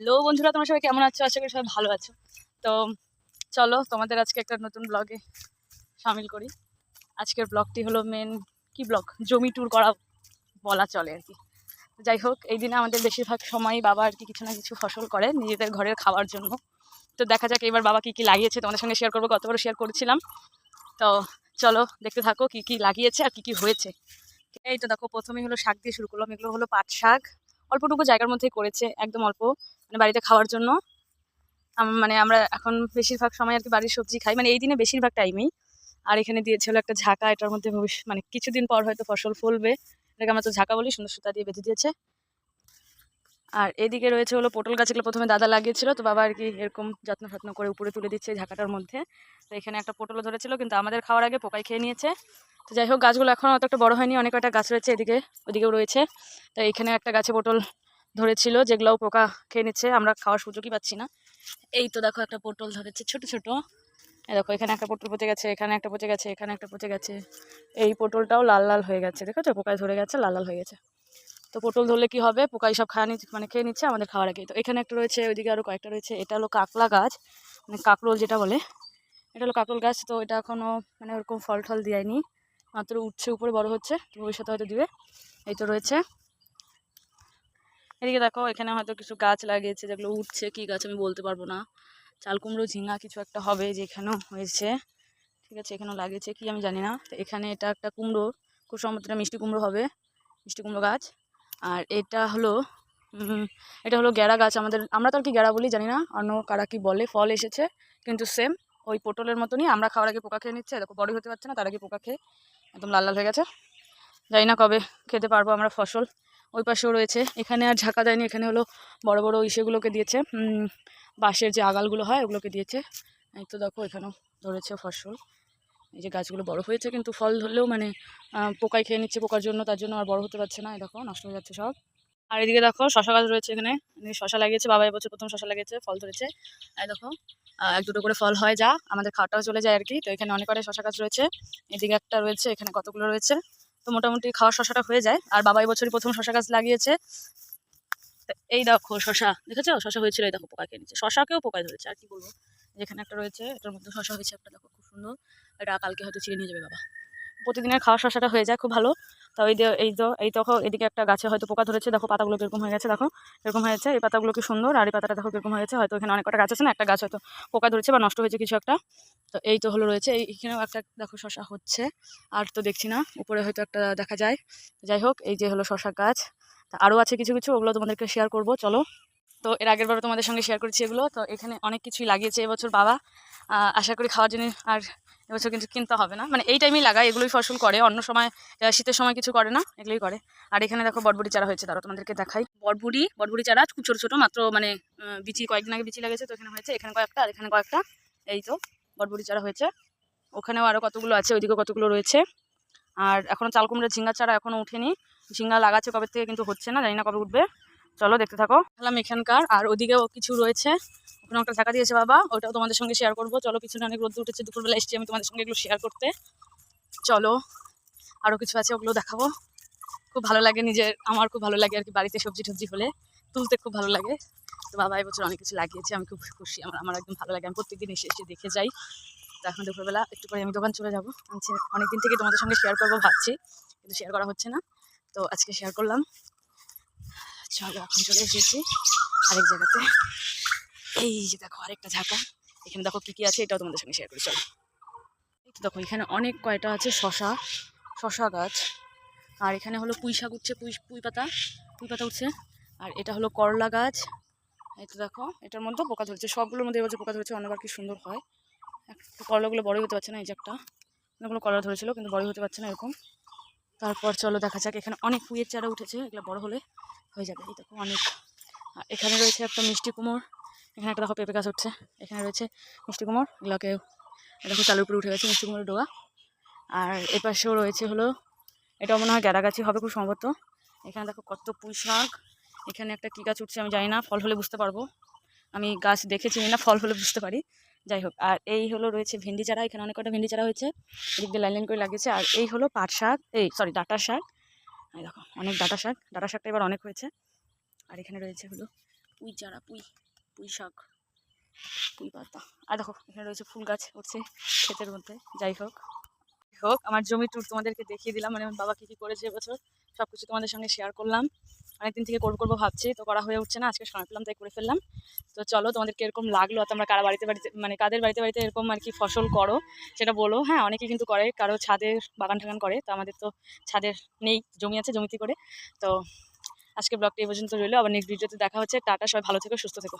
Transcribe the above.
Hello বন্ধুরা, তোমরা সবাই কেমন আছো? আশা করি সবাই ভালো আছো। তো চলো, তোমাদের আজকে একটা নতুন ব্লগে সামিল করি। আজকের ব্লগটি হলো মেন কি ব্লগ জমি ট্যুর করা বলা চলে আর কি। যাই হোক, এই দিনে আমাদের বেশিরভাগ সময় বাবা আর কি কিছু না কিছু ফসল করে নিজেদের ঘরের খাওয়ার জন্য। তো দেখা যাক এবার বাবা কী কী লাগিয়েছে, তোমাদের সঙ্গে শেয়ার করব গতবারও শেয়ার করেছিলাম। তো চলো, দেখতে থাকো কী কী লাগিয়েছে আর কী কী হয়েছে। এই তো দেখো, প্রথমেই হলো শাক দিয়ে শুরু করলাম, এগুলো হলো পাট শাক। অল্পটুকু জায়গার মধ্যেই করেছে, একদম অল্প। মানে বাড়িতে খাওয়ার জন্য। মানে আমরা এখন বেশিরভাগ সময় আর কি বাড়ির সবজি খাই। মানে এই দিনে বেশিরভাগ টাইমেই। আর এখানে দিয়েছিল একটা ঝাঁকা, এটার মধ্যে মানে কিছুদিন পর হয়তো ফসল ফলবে। এটাকে আমরা তো ঝাঁকা বলি, সুন্দর সুতা দিয়ে বেঁধে দিয়েছে। আর এদিকে রয়েছে হলো পটল গাছগুলো প্রথমে দাদা লাগিয়েছিল। তো বাবা আর কি এরকম যত্ন যত্ন করে উপরে তুলে দিচ্ছে ঝাঁকাটার মধ্যে। তো এখানে একটা পটলও ধরেছিল, কিন্তু আমাদের খাওয়ার আগে পোকায় খেয়ে নিয়েছে। তো যাই হোক, গাছগুলো এখন অত একটা বড় হয়নি, অনেক কয়টা গাছ রয়েছে এদিকে, ওদিকেও রয়েছে। তো এখানে একটা গাছে পটল ধরেছিল যেগুলোও পোকা খেয়ে নিচ্ছে, আমরা খাওয়ার সুযোগই পাচ্ছি না। এই তো দেখো একটা পটল ধরেছে, ছোট ছোট। দেখো, এখানে একটা পটল পচে গেছে, এখানে একটা পচে গেছে, এখানে একটা পচে গেছে। এই পটলটাও লাল লাল হয়ে গেছে দেখো তো পোকায় ধরে গেছে, লাল লাল হয়ে গেছে। তো পটল ধরলে কি হবে? পোকাই সব খাওয়া নিচ্ছে মানে খেয়ে নিচ্ছে, আমাদের খাওয়ার আগে তো এখানে একটা রয়েছে, ওইদিকে আরও কয়েকটা রয়েছে, এটা হলো কাকলা গাছ মানে কাকরোল যেটা বলে। এটা হলো কাকরোল গাছ, তো এটা এখনও মানে ওরকম ফল টল দেয়নি মাত্র উঠছে, উপরে বড় হচ্ছে ভবিষ্যতে হয়তো দিবে। এই তো রয়েছে। এদিকে দেখো, এখানে হয়তো কিছু গাছ লাগিয়েছে যেগুলো উঠছে, কি গাছ আমি বলতে পারব না। চাল কুমড়ো, ঝিঙা কিছু একটা হবে যে এখানেও হয়েছে। ঠিক আছে, এখানেও লাগিয়েছে, কি আমি জানি না। তো এখানে এটা একটা কুমড়ো, খুব সম্ভবত মিষ্টি কুমড়ো হবে, মিষ্টি কুমড়ো গাছ। আর এটা হলো এটা হলো গ্যাড়া গাছ আমাদের, আমরা তো আর কি গ্যাড়া বলি জানি না, অন্য কারা কি বলে, ফল এসেছে, কিন্তু সেম ওই পটলের মতনই। আমরা খাওয়ার আগে পোকা খেয়ে নিচ্ছে, দেখো বড়ই হতে পারছে না, তার আগে পোকা খেয়ে একদম লাল লাল হয়ে গেছে। জানি না কবে খেতে পারব আমরা ফসল। ওই পাশেও রয়েছে। এখানে আর ঝাঁকা দেয়নি, এখানে হলো বড় বড় ইসেগুলোকে দিয়েছে। বাঁশের যে আগালগুলো হয়, ওগুলোকে দিয়েছে। এই তো দেখো, এখানেও ধরেছে ফসল। এই যে গাছগুলো বড় হয়েছে, কিন্তু ফল ধরলেও মানে পোকায় খেয়ে নিচ্ছে পোকার জন্য, তার জন্য আর বড় হতে পারছে না। দেখো, নষ্ট হয়ে যাচ্ছে সব। আর এদিকে দেখো, শশা গাছ রয়েছে এখানে। শশা লাগিয়েছে, বাবা এবছর প্রথম শশা লাগিয়েছে, ফল ধরেছে। এই দেখো এক দুটো করে ফল হয়, যা। আমাদের খাওয়াটাও চলে যায় আর কি। তো এখানে অনেক কটাই শশা গাছ রয়েছে। এদিকে একটা রয়েছে, এখানে কতগুলো রয়েছে? তো মোটামুটি খাওয়া শশাটা হয়ে যায়। আর বাবা এবছরই প্রথম শশা গাছ লাগিয়েছে। এই দেখো শশা, দেখেছ? শশা হয়েছিল এই দেখো পোকা খেয়ে নিচ্ছে শশাকেও পোকায় ধরেছে, আর কি বলব? যেখানে একটা রয়েছে, এটার মধ্যে শশা হয়েছে একটা, দেখো খুব সুন্দর। এটা কালকে হয়তো ছিঁড়ে নিয়ে যাবে বাবা। প্রতিদিনের খাওয়া শশাটা হয়ে যায়, খুব ভালো। তো এই এই তো এই দেখো, এদিকে একটা গাছে হয়তো পোকা ধরেছে। দেখো, পাতাগুলো কীরকম হয়ে গেছে, দেখো এরকম হয়েছে। এই পাতাগুলো কি সুন্দর, আর এই পাতাটা দেখো কীরকম হয়েছে। হয়তো এখানে অনেক কটা গাছ আছে না, একটা গাছ হয়তো পোকা ধরেছে বা নষ্ট হয়েছে কিছু একটা। তো এই তো হলো রয়েছে, এই- এখানেও একটা, দেখো, শশা হচ্ছে। আর তো দেখছি না, উপরে হয়তো একটা দেখা যায়। যাই হোক, এই যে হলো শশা গাছ। তা আরও আছে কিছু কিছু, ওগুলো তোমাদেরকে শেয়ার করব, চলো। তো এর আগের বারও তোমাদের সঙ্গে শেয়ার করেছি এগুলো। তো এখানে অনেক কিছুই লাগিয়েছে এবছর বাবা। আশা করি খাওয়ার জন্য আর এবছর কিন্তু কিনতে হবে না। মানে এই টাইমেই লাগায়, এগুলোই ফসল করে। অন্য সময় শীতের সময় কিছু করে না, এগুলোই করে। আর এখানে দেখো বটবুড়ি চারা হয়েছে। তারা তোমাদেরকে দেখাই। বটবুড়ি বটবুড়ি চারা ছোটো ছোটো, মাত্র মানে বিচি, কয়েকদিন আগে বিচি লাগেছে তো এখানে হয়েছে, এখানে কয়েকটা, আর এখানে কয়েকটা। এই তো, বটবুড়ি চারা হয়েছে। ওখানেও আরও কতগুলো আছে ওইদিকেও কতগুলো রয়েছে। আর এখনও চাল কুমড়োর ঝিঙ্গা চারা এখনও উঠেনি ঝিঙ্গা লাগাচ্ছে কবে থেকে, কিন্তু হচ্ছে না, জানি না কবে উঠবে। চলো দেখতে থাকো। খেলাম এখানকার, আর ওদিকেও কিছু রয়েছে। ওখানে একটা টাকা দিয়েছে বাবা, ওটাও তোমাদের সঙ্গে শেয়ার করব। চলো, পিছনে অনেক রোদ উঠেছে, দুপুরবেলা এসেছি, আমি তোমাদের সঙ্গে এগুলো শেয়ার করতে। চলো আরও কিছু আছে, ওগুলো দেখাবো। খুব ভালো লাগে নিজের, আমার খুব ভালো লাগে আর কি বাড়িতে সবজি টবজি হলে। তুলতে খুব ভালো লাগে। তো বাবা, এবছর অনেক কিছু লাগিয়েছে, আমি খুব খুশি, আমার আমার একদম ভালো লাগে। আমি প্রত্যেকদিন এসে এসে দেখে যাই। তো এখন দুপুরবেলা একটু পরে আমি দোকান চলে যাব। অনেকদিন থেকে তোমাদের সঙ্গে শেয়ার করব, ভাবছি, কিন্তু শেয়ার করা হচ্ছে না। তো আজকে শেয়ার করলাম। চলো, এখন চলে এসেছি আরেক জায়গাতে। এই যে দেখো, আরেকটা ঝাঁকা এখানে দেখো কী কী আছে, এটাও তোমাদের সঙ্গে শেয়ার করি, চলো। দেখো, এখানে অনেক কয়টা আছে, শশা শশা গাছ। আর এখানে হলো পুঁই শাক উঠছে, পুঁই পুঁই পাতা পুঁই পাতা উঠছে। আর এটা হলো করলা গাছ। এই তো দেখো, এটার মধ্যে পোকা ধরেছে, সবগুলোর মধ্যে এবছর পোকা ধরেছে অন্যবার কি সুন্দর হয়। একটু করলাগুলো বড়ই হতে পারছে না, এই যে একটা। অনেকগুলো করলা ধরেছিল, কিন্তু বড়ই হতে পারছে না এরকম। তারপর চলো দেখা যাক, এখানে অনেক পুঁইয়ের চারা উঠেছে, এগুলো বড় হলে হয়ে যাবে। এই দেখো অনেক। এখানে রয়েছে একটা মিষ্টি কুমোর, এখানে একটা দেখো পেঁপে গাছ উঠছে, এখানে রয়েছে মিষ্টি কুমোর, এগুলোকে দেখো চালুর উপরে উঠে গেছে মিষ্টি কুমোরের ডোয়া আর এপাশেও রয়েছে হলো এটা মনে হয় গ্যাড়া গাছই হবে খুব সম্ভবত। এখানে দেখো কত পুঁই শাক, এখানে একটা কী গাছ উঠছে আমি জানি না, ফল হলে বুঝতে পারব। আমি গাছ দেখেছি না ফল হলে বুঝতে পারি। যাই হোক, আর এই হলো রয়েছে ভেন্ডি চারা, এখানে অনেক কটা ভেন্ডি চারা হয়েছে। এদিক দিয়ে লাইন লাইন করে লাগিয়েছে। আর এই হলো পাট শাক, এই সরি ডাঁটা শাক। এই দেখো, অনেক ডাঁটা শাক। ডাঁটা শাকটা এবার অনেক হয়েছে। আর এখানে রয়েছে হলো পুঁই চারা, পুঁই পুঁই শাক, পুঁই পাতা। আর দেখো, এখানে রয়েছে ফুল গাছ উঠছে ক্ষেতের মধ্যে। যাই হোক হোক, আমার জমি ট্যুর তোমাদেরকে দেখিয়ে দিলাম। মানে আমার বাবা কী কী করেছে এবছর সব কিছু তোমাদের সঙ্গে শেয়ার করলাম। অনেকদিন থেকে করব করব ভাবছি, তো করা হয়ে উঠছে না, আজকে সময় পেলাম, তাই করে ফেললাম। তো চলো তোমাদেরকে এরকম লাগল? তোমরা কারা বাড়িতে বাড়িতে মানে কাদের বাড়িতে বাড়িতে এরকম আর কি ফসল করো, সেটা বলো। হ্যাঁ অনেকে কিন্তু করে, কারও ছাদের বাগান টাগান করে, তো আমাদের তো ছাদের নেই, জমি আছে, জমিতে করে। তো আজকে ব্লগটি এই পর্যন্ত রইল, আবার নেক্সট ভিডিওতে দেখা হচ্ছে। টাটা, সবাই ভালো থেকো, সুস্থ থেকো।